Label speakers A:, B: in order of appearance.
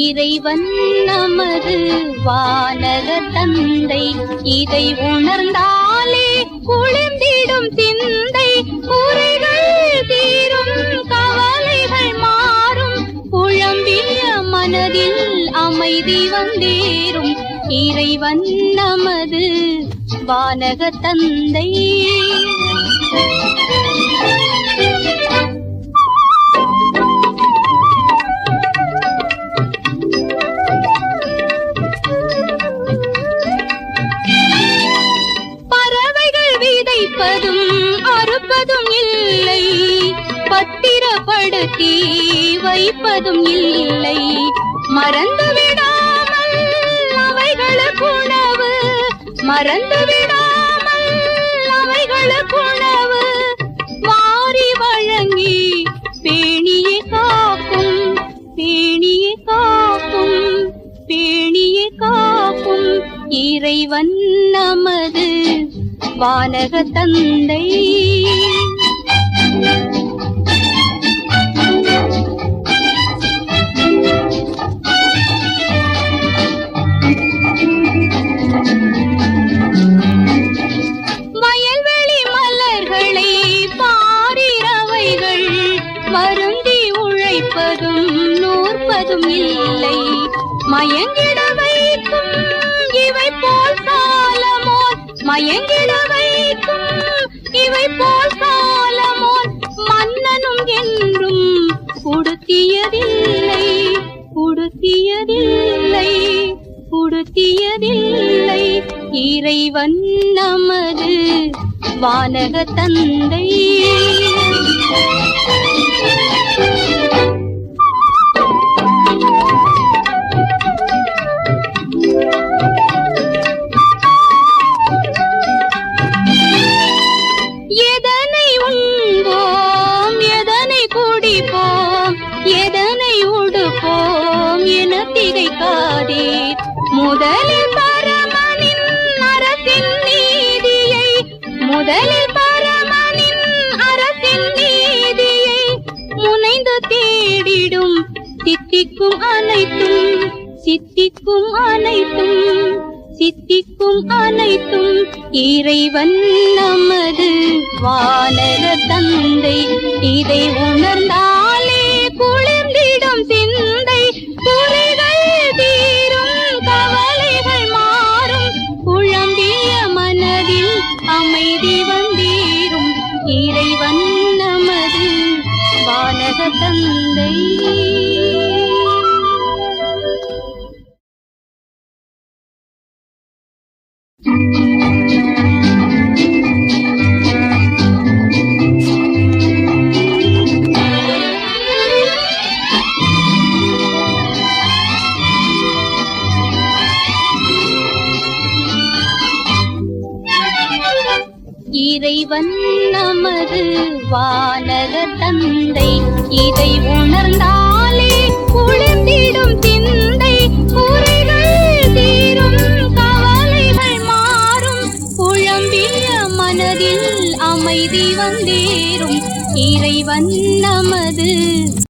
A: இறைவன் நமது வானக தந்தை இதை உணர்ந்தாலே குளிர்ந்திடும் சிந்தை குறைகள் தீரும். அமைதி வந்தேறும் இறைவன் நமது வானக தந்தை. பறவைகள் விதைப்பதும் அறுப்பதும் இல்லை. பத்திரப்படுத்தி வைப்பதும் இல்லை. மறந்து மறந்து விடாமல் அவைகளுக்கு உணவு வாரி வழங்கி பேணியை காக்கும் பேணியை காக்கும் பேணியை காக்கும் இறைவன் நமது வானக தந்தை உழைப்பதும் நூற்பதும் இல்லை. மயங்கிட வைக்கும் இவை போல் சாலமோன் மயங்கிட வைக்கும் இவை போல் சாலமோன் மன்னனும் என்றும் கொடுத்தியதில்லை கொடுத்தியதில்லை கொடுத்தியதில்லை இறைவன் நமது வானக தந்தை திகைக்காதே முதலில் பரமனின் அரசின் நீதியை முதலில் பரமனின் அரசின் நீதியை முனைந்து தேடிடும். சித்திக்கும் அனைத்தும் சித்திக்கும் அனைத்தும் சித்திக்கும் அனைத்தும் இறைவன் நமது வானர தந்தை. இதை உணர்ந்தார் அமைதி வந்தீரும் இறைவன் நமது வானக தந்தை இறைவன் நமது வானக தந்தை. இதை உணர்ந்தாலே குளிர்ந்திடும் சிந்தை. குறைகள் தீரும் கவலைகள் மாறும். குழம்பிய மனதில் அமைதி வந்தேறும். இறைவன் நமது